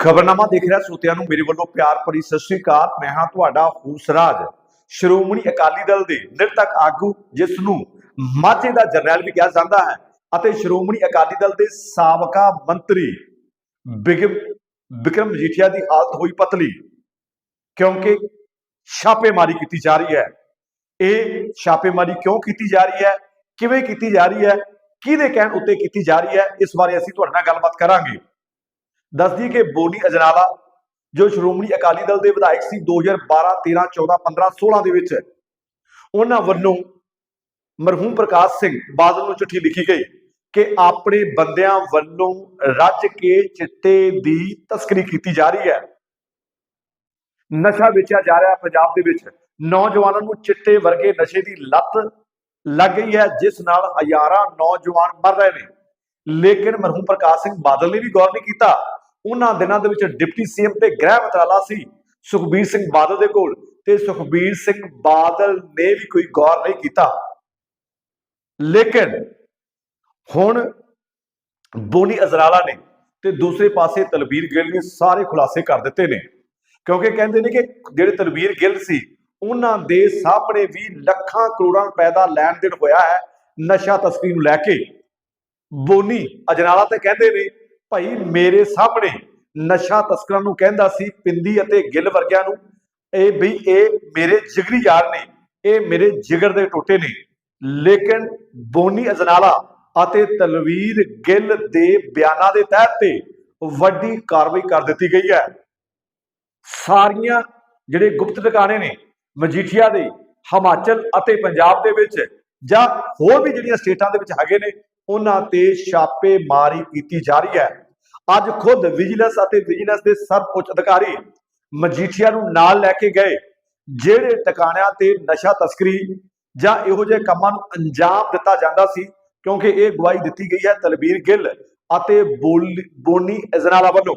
ਖਬਰਨਾਮਾ ਦੇਖ ਰਿਹਾ ਸਰੋਤਿਆਂ ਨੂੰ ਮੇਰੇ ਵੱਲੋਂ ਪਿਆਰ ਭਰੀ ਸਤਿ ਸ੍ਰੀ ਅਕਾਲ। ਮੈਂ ਹਾਂ ਤੁਹਾਡਾ ਹੂਸਰਾਜ। ਸ਼੍ਰੋਮਣੀ ਅਕਾਲੀ ਦਲ ਦੇ ਨਿਰਤਕ ਆਗੂ, ਜਿਸ ਨੂੰ ਮਾਝੇ ਦਾ ਜਰਨੈਲ ਵੀ ਕਿਹਾ ਜਾਂਦਾ ਹੈ, ਅਤੇ ਸ਼੍ਰੋਮਣੀ ਅਕਾਲੀ ਦਲ ਦੇ ਸਾਬਕਾ ਮੰਤਰੀ ਬਿਗਮ ਵਿਕਰਮ ਮਜੀਠੀਆ ਦੀ ਹਾਲਤ ਹੋਈ ਪਤਲੀ, ਕਿਉਂਕਿ ਛਾਪੇਮਾਰੀ ਕੀਤੀ ਜਾ ਰਹੀ ਹੈ। ਇਹ ਛਾਪੇਮਾਰੀ ਕਿਉਂ ਕੀਤੀ ਜਾ ਰਹੀ ਹੈ? ਕਿਵੇਂ ਕੀਤੀ ਜਾ ਰਹੀ ਹੈ? ਕਿਹਦੇ ਕਹਿਣ ਉੱਤੇ ਕੀਤੀ ਜਾ ਰਹੀ ਹੈ? ਇਸ ਬਾਰੇ ਅਸੀਂ ਤੁਹਾਡੇ ਨਾਲ ਗੱਲਬਾਤ ਕਰਾਂਗੇ। ਦੱਸ ਦਈਏ ਕਿ ਬੋਨੀ ਅਜਨਾਲਾ, ਜੋ ਸ਼੍ਰੋਮਣੀ ਅਕਾਲੀ ਦਲ ਦੇ ਵਿਧਾਇਕ ਸੀ 2012 13 14 15 16 ਦੇ ਵਿੱਚ, ਉਹਨਾਂ ਵੱਲੋਂ ਮਰਹੂਮ ਪ੍ਰਕਾਸ਼ ਸਿੰਘ ਬਾਦਲ ਨੂੰ ਚਿੱਠੀ ਲਿਖੀ ਗਈ ਕਿ ਆਪਣੇ ਬੰਦਿਆਂ ਵੱਲੋਂ ਰੱਜ ਕੇ ਚਿੱਟੇ ਦੀ ਤਸਕਰੀ ਕੀਤੀ ਜਾ ਰਹੀ ਹੈ। ਨਸ਼ਾ ਵੇਚਿਆ ਜਾ ਰਿਹਾ ਪੰਜਾਬ ਦੇ ਵਿੱਚ। ਨੌਜਵਾਨਾਂ ਨੂੰ ਚਿੱਟੇ ਵਰਗੇ ਨਸ਼ੇ ਦੀ ਲੱਤ ਲੱਗ ਗਈ ਹੈ, ਜਿਸ ਨਾਲ ਹਜ਼ਾਰਾਂ ਨੌਜਵਾਨ ਮਰ ਰਹੇ ਨੇ। ਲੇਕਿਨ ਮਰਹੂਮ ਪ੍ਰਕਾਸ਼ ਸਿੰਘ ਬਾਦਲ ਨੇ ਵੀ ਗੌਰ ਨਹੀਂ ਕੀਤਾ। ਉਹਨਾਂ ਦਿਨਾਂ ਦੇ ਵਿੱਚ ਡਿਪਟੀ ਸੀਐਮ ਤੇ ਗ੍ਰਹਿ ਮੰਤਰਾਲਾ ਸੀ, ਸੁਖਬੀਰ ਸਿੰਘ ਬਾਦਲ ਦੇ ਕੋਲ, ਤੇ ਸੁਖਬੀਰ ਸਿੰਘ ਬਾਦਲ ਨੇ ਵੀ ਕੋਈ ਗੌਰ ਨਹੀਂ ਕੀਤਾ। ਲੇਕਿਨ ਹੁਣ ਬੋਨੀ ਅਜ਼ਰਾਲਾ ਨੇ ਤੇ ਦੂਸਰੇ ਪਾਸੇ ਤਲਬੀਰ ਗਿੱਲ ਨੇ ਸਾਰੇ ਖੁਲਾਸੇ ਕਰ ਦਿੱਤੇ ਨੇ, ਕਿਉਂਕਿ ਕਹਿੰਦੇ ਨੇ ਕਿ ਜਿਹੜੇ ਤਲਬੀਰ ਗਿੱਲ ਸੀ, ਉਹਨਾਂ ਦੇ ਸਾਹਮਣੇ ਵੀ ਲੱਖਾਂ ਕਰੋੜਾਂ ਰੁਪਏ ਦਾ ਲੈਣ ਦੇਣ ਹੋਇਆ ਹੈ ਨਸ਼ਾ ਤਸਕਰੀ ਨੂੰ ਲੈ ਕੇ। ਬੋਨੀ ਅਜਨਾਲਾ ਤੇ ਕਹਿੰਦੇ ਨੇ ਭਾਈ ਮੇਰੇ ਸਾਹਮਣੇ ਨਸ਼ਾ ਤਸਕਰਾਂ ਨੂੰ ਕਹਿੰਦਾ ਸੀ, ਪਿੰਦੀ ਅਤੇ ਗਿੱਲ ਵਰਗਿਆਂ ਨੂੰ। ਇਹ ਵੀ ਇਹ ਮੇਰੇ ਜਿਗਰੀ ਯਾਰ ਨੇ, ਇਹ ਮੇਰੇ ਜਿਗਰ ਦੇ ਟੋਟੇ ਨੇ। ਲੇਕਿਨ ਬੋਨੀ ਅਜਨਾਲਾ ਅਤੇ ਤਲਵੀਰ ਗਿੱਲ ਦੇ ਬਿਆਨਾਂ ਦੇ ਤਹਿਤ ਤੇ ਵੱਡੀ ਕਾਰਵਾਈ ਕਰ ਦਿੱਤੀ ਗਈ ਹੈ। ਸਾਰੀਆਂ ਜਿਹੜੇ ਗੁਪਤ ਟਿਕਾਣੇ ਨੇ, ਮਜੀਠੀਆ ਦੇ, ਹਿਮਾਚਲ ਅਤੇ ਪੰਜਾਬ ਦੇ ਵਿੱਚ ਜਾਂ ਹੋਰ ਵੀ ਜਿਹੜੀਆਂ ਸਟੇਟਾਂ ਦੇ ਵਿੱਚ ਹੈਗੇ ਨੇ ਉਹਨਾਂ ਤੇ ਛਾਪੇਮਾਰੀ ਕੀਤੀ ਜਾ ਰਹੀ ਹੈ। ਅੱਜ ਖੁਦ ਵਿਜੀਲੈਂਸ ਅਤੇ ਵਿਜੀਲੈਂਸ ਦੇ ਸਰਵਉੱਚ ਅਧਿਕਾਰੀ ਮਜੀਠੀਆ ਨੂੰ ਨਾਲ ਲੈ ਕੇ ਗਏ, ਜਿਹੜੇ ਟਿਕਾਣਿਆਂ ਤੇ ਨਸ਼ਾ ਤਸਕਰੀ ਜਾਂ ਇਹੋ ਜਿਹੇ ਕੰਮਾਂ ਨੂੰ ਅੰਜਾਮ ਦਿੱਤਾ ਜਾਂਦਾ ਸੀ, ਕਿਉਂਕਿ ਇਹ ਗਵਾਹੀ ਦਿੱਤੀ ਗਈ ਹੈ ਤਲਬੀਰ ਗਿੱਲ ਅਤੇ ਬੋਲ- ਬੋਨੀ ਇਜ਼ਨਾਲਾ ਵੱਲੋਂ,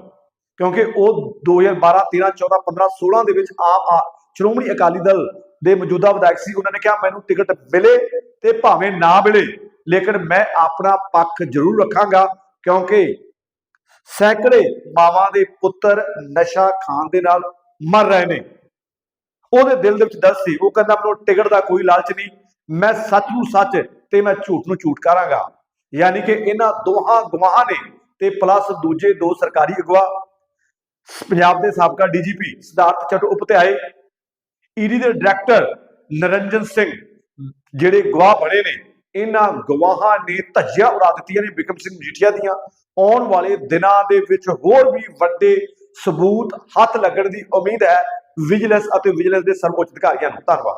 ਕਿਉਂਕਿ ਉਹ 2012 13 14 15 16 ਦੇ ਵਿੱਚ ਆਪ ਆ- ਸ਼੍ਰੋਮਣੀ ਅਕਾਲੀ ਦਲ ਦੇ ਮੌਜੂਦਾ ਵਿਧਾਇਕ ਸੀ। ਉਹਨਾਂ ਨੇ ਕਿਹਾ, ਮੈਨੂੰ ਟਿਕਟ ਮਿਲੇ ਤੇ ਭਾਵੇਂ ਨਾ ਮਿਲੇ ਲੇਕਿਨ ਮੈਂ ਆਪਣਾ ਪੱਖ ਜ਼ਰੂਰ ਰੱਖਾਂਗਾ ਕਿਉਂਕਿ ਸੈਂਕੜੇ ਮਾਵਾਂ ਦੇ ਪੁੱਤਰ ਨਸ਼ਾ ਖਾਣ ਦੇ ਨਾਲ ਮਰ ਰਹੇ ਨੇ। ਉਹਦੇ ਦਿਲ ਦੇ ਵਿੱਚ ਦਰਦ ਸੀ। ਉਹ ਕਹਿੰਦਾ, ਮੈਨੂੰ ਟਿਕਟ ਦਾ ਕੋਈ ਲਾਲਚ ਨਹੀਂ। ਮੈਂ ਸੱਚ ਨੂੰ ਸੱਚ ਤੇ ਮੈਂ ਝੂਠ ਨੂੰ ਝੂਠ ਕਰਾਂਗਾ ਯਾਨੀ ਕਿ ਇਹਨਾਂ ਦੋਹਾਂ ਗਵਾਹਾਂ ਨੇ ਤੇ ਪਲੱਸ ਦੂਜੇ ਦੋ ਸਰਕਾਰੀ ਅਗਵਾ ਪੰਜਾਬ ਦੇ ਸਾਬਕਾ ਡੀਜੀਪੀ ਸਿਧਾਰਥ ਚਟੋਪਧਿਆਏ ਈਡੀ ਦੇ ਡਾਇਰੈਕਟਰ ਨਰਿੰਜਨ ਸਿੰਘ, ਜਿਹੜੇ ਗਵਾਹ ਬਣੇ ਨੇ ਇਹਨਾਂ ਗਵਾਹਾਂ ਨੇ ਧੱਜੀਆਂ ਉਡਾ ਦਿੱਤੀਆਂ ਨੇ ਬਿਕਮ ਸਿੰਘ ਮਜੀਠੀਆ ਦੀਆਂ। ਆਉਣ ਵਾਲੇ ਦਿਨਾਂ ਦੇ ਵਿੱਚ ਹੋਰ ਵੀ ਵੱਡੇ ਸਬੂਤ ਹੱਥ ਲੱਗਣ ਦੀ ਉਮੀਦ ਹੈ। ਵਿਜੀਲੈਂਸ ਅਤੇ ਵਿਜੀਲੈਂਸ ਦੇ ਸਰਵਉੱਚ ਅਧਿਕਾਰੀਆਂ ਨੂੰ। ਧੰਨਵਾਦ।